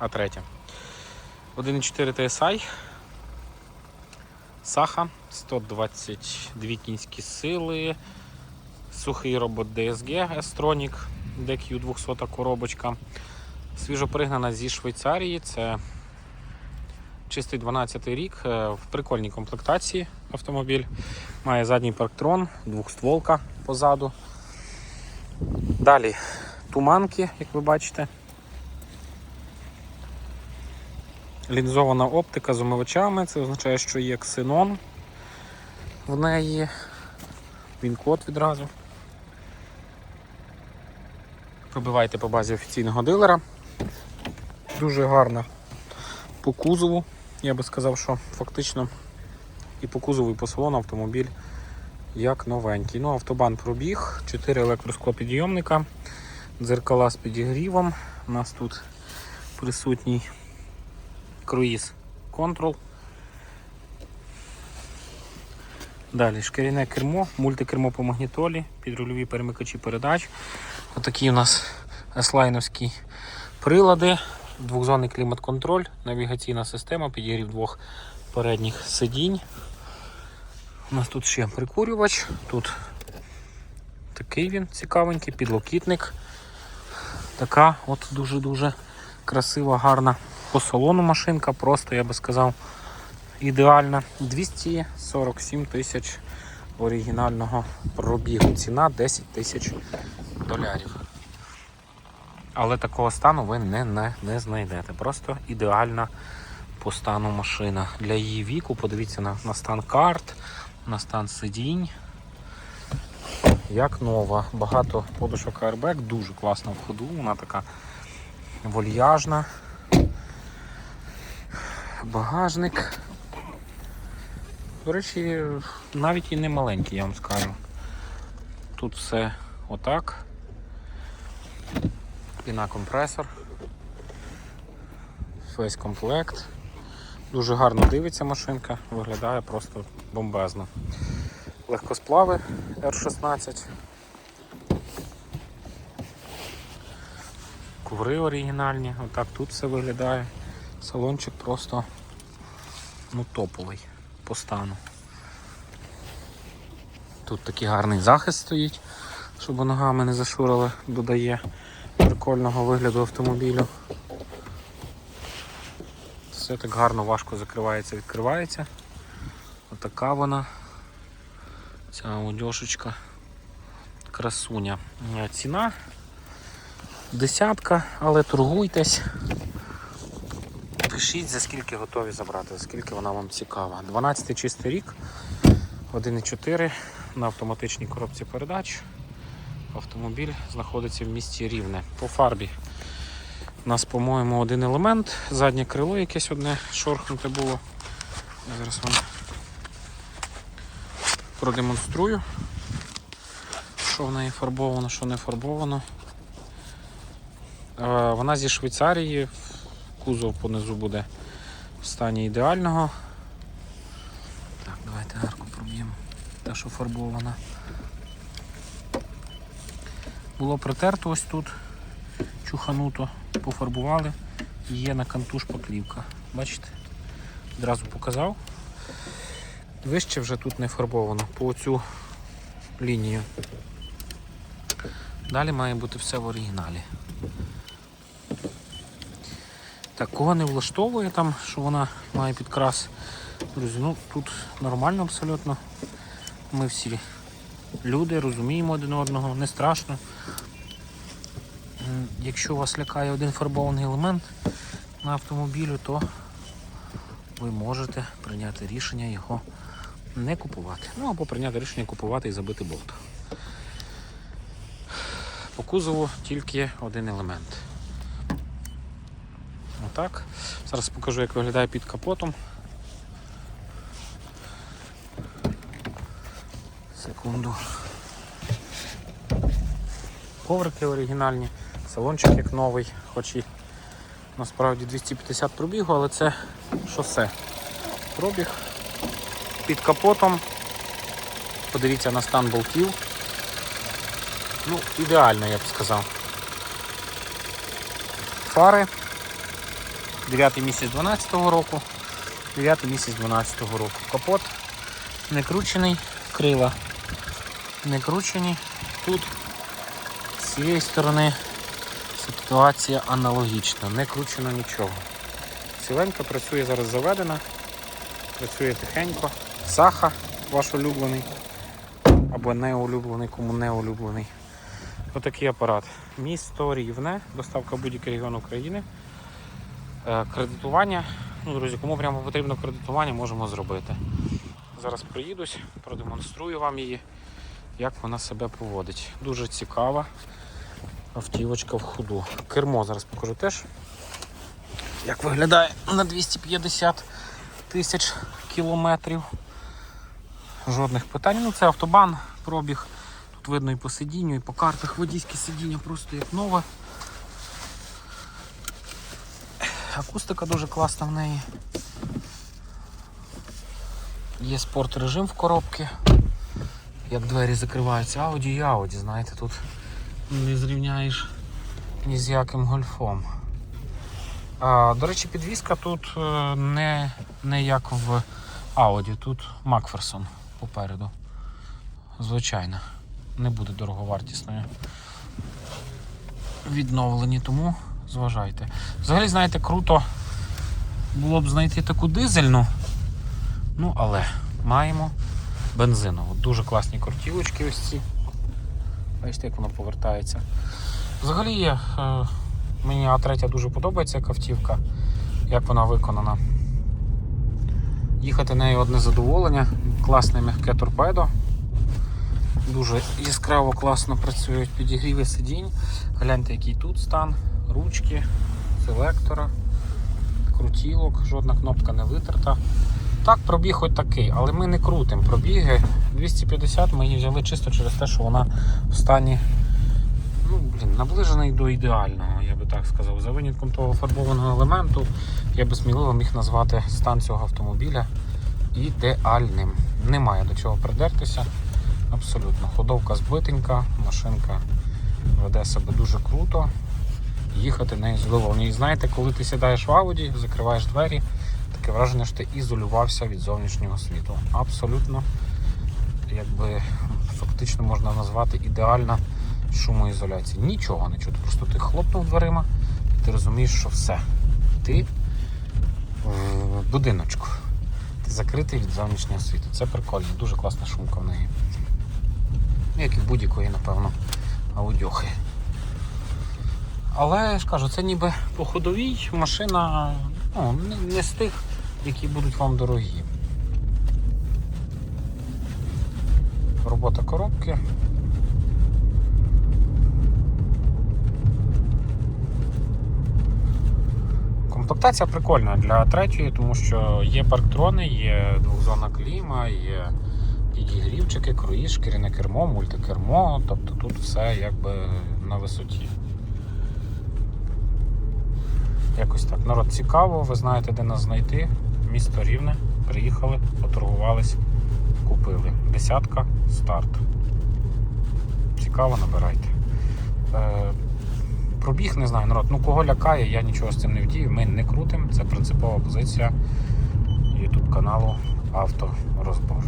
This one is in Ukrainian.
А3. 1.4 TSI. Саха, 122 кінські сили, сухий робот DSG S-Tronic, DQ 200 коробочка. Свіжо пригнана зі Швейцарії. Це чистий 12 й рік. е, В прикольній комплектації автомобіль. Має задній парктрон, двохстволка позаду. Далі туманки, як ви бачите. Лінзована оптика з омивачами, це означає, що є ксенон в неї. Він код відразу. Пробивайте по базі офіційного дилера. Дуже гарна по кузову. Я би сказав, що фактично і по кузову, і по салону автомобіль як новенький. Ну, автобан пробіг, 4 електросклопідйомника, дзеркала з підігрівом. У нас тут присутній круїз контрол. Далі шкіряне кермо, мультикермо по магнітолі, підрульові перемикачі передач. Отакі у нас еслайновські прилади, двохзонний клімат-контроль, навігаційна система, підігрів двох передніх сидінь. У нас тут ще прикурювач, тут такий він цікавенький, підлокітник. Така от дуже-дуже красива, гарна по салону машинка, просто я би сказав, ідеальна. 247 тисяч оригінального пробігу. Ціна 10 тисяч долярів. Але такого стану ви не, не, не знайдете. Просто ідеальна по стану машина. Для її віку подивіться на, на стан карт, на стан сидінь. Як нова. Багато подушок airbag, дуже класна в ходу, вона така вольяжна. Багажник. До речі, навіть і не маленький, я вам скажу. Тут все отак. Піна компресор. Весь комплект. Дуже гарно дивиться машинка, виглядає просто бомбезно. Легкосплави R16. Коври оригінальні, отак тут все виглядає. Салончик просто ну, топовий по стану. Тут такий гарний захист стоїть, щоб ногами не зашурили, додає прикольного вигляду автомобілю. Все так гарно, важко закривається, відкривається. Отака вона. Ця одяжечка красуня. Ціна десятка, але торгуйтесь. Пишіть, за скільки готові забрати, за скільки вона вам цікава. 12 чистий рік, 1,4 на автоматичній коробці передач. Автомобіль знаходиться в місті Рівне. По фарбі у нас, по-моєму, один елемент, заднє крило якесь одне шорхнуте було. Я зараз вам продемонструю, що в неї фарбовано, що не фарбовано. Е, Вона зі Швейцарії, кузов понизу буде в стані ідеального. Так, давайте арку проб'ємо. Те, що фарбована. Було притерто ось тут, чухануто, пофарбували. Є на кантуш поклівка. Бачите? Одразу показав. Вище вже тут не фарбовано по цю лінію. Далі має бути все в оригіналі. Так, кого не влаштовує там, що вона має підкрас. Друзі, ну тут нормально абсолютно. Ми всі люди, розуміємо один одного, не страшно. Якщо вас лякає один фарбований елемент на автомобілю, то ви можете прийняти рішення його не купувати. Ну або прийняти рішення купувати і забити болт. По кузову тільки один елемент. Отак. Зараз покажу, як виглядає під капотом. Секунду. Коврики оригінальні, салончик як новий, хоч і насправді 250 пробігу, але це шосе. Пробіг під капотом. Подивіться на стан болтів. Ну, ідеально, я б сказав. Фари 9 місяць 12 року, 9 місяць 12 року. Капот не кручений, крила не кручені. Тут з цієї сторони ситуація аналогічна, не кручено нічого. Ціленька працює зараз заведена, працює тихенько. Саха ваш улюблений або не улюблений, кому не улюблений. Отакий апарат. Місто Рівне, доставка будь-який регіон України. Е, Кредитування. Ну, друзі, кому прямо потрібно кредитування, можемо зробити. Зараз приїдусь, продемонструю вам її, як вона себе поводить. Дуже цікава автівочка в ходу. Кермо зараз покажу теж. Як виглядає на 250 тисяч кілометрів. Жодних питань. Ну, це автобан, пробіг. Тут видно і по сидінню, і по картах водійське сидіння просто як нове. Акустика дуже класна в неї. Є спорт режим в коробці. Як двері закриваються, ауді і ауді, знаєте, тут не зрівняєш ні з яким гольфом. А, до речі, підвізка тут е, не, не як в Ауді, тут Макферсон попереду. Звичайно, не буде дороговартісною. Відновлені, тому зважайте. Взагалі, знаєте, круто було б знайти таку дизельну. Ну, але маємо бензинову. Дуже класні кортілочки ось ці. Бачите, як воно повертається. Взагалі е, мені А3 дуже подобається як автівка, як вона виконана. Їхати нею одне задоволення, класне м'яке торпедо. Дуже яскраво класно працюють підігріви сидінь. Гляньте, який тут стан, ручки, селектора, крутілок, жодна кнопка не витерта. Так, пробіг хоч такий, але ми не крутимо пробіги. 250 ми її взяли чисто через те, що вона в стані ну, блін, наближений до ідеального, я би так сказав. За винятком того фарбованого елементу, я би сміливо міг назвати стан цього автомобіля ідеальним. Немає до чого придертися. Абсолютно. Ходовка збитенька, машинка веде себе дуже круто. Їхати нею задоволені. І знаєте, коли ти сідаєш в Ауді, закриваєш двері, таке враження, що ти ізолювався від зовнішнього світу. Абсолютно, якби фактично можна назвати ідеальна шумоізоляція. Нічого не чути. Просто ти хлопнув дверима, і ти розумієш, що все. Ти в будиночку. Ти закритий від зовнішнього світу. Це прикольно, дуже класна шумка в неї. Ну, Як і будь-якої, напевно, аудіохи. Але я ж кажу, це ніби по ходовій машина ну, не- з тих, які будуть вам дорогі. Робота коробки. Комплектація прикольна для третьої, тому що є парктрони, є двохзонна кліма, є підігрівчики, круїз, шкіряне кермо, мультикермо, тобто тут все якби на висоті. Якось так. Народ цікаво, ви знаєте, де нас знайти. Місто Рівне. Приїхали, поторгувались, купили. Десятка, старт. Цікаво, набирайте. Е, пробіг, не знаю, народ. Ну кого лякає, я нічого з цим не вдію. Ми не крутимо. Це принципова позиція YouTube каналу Авторозбор.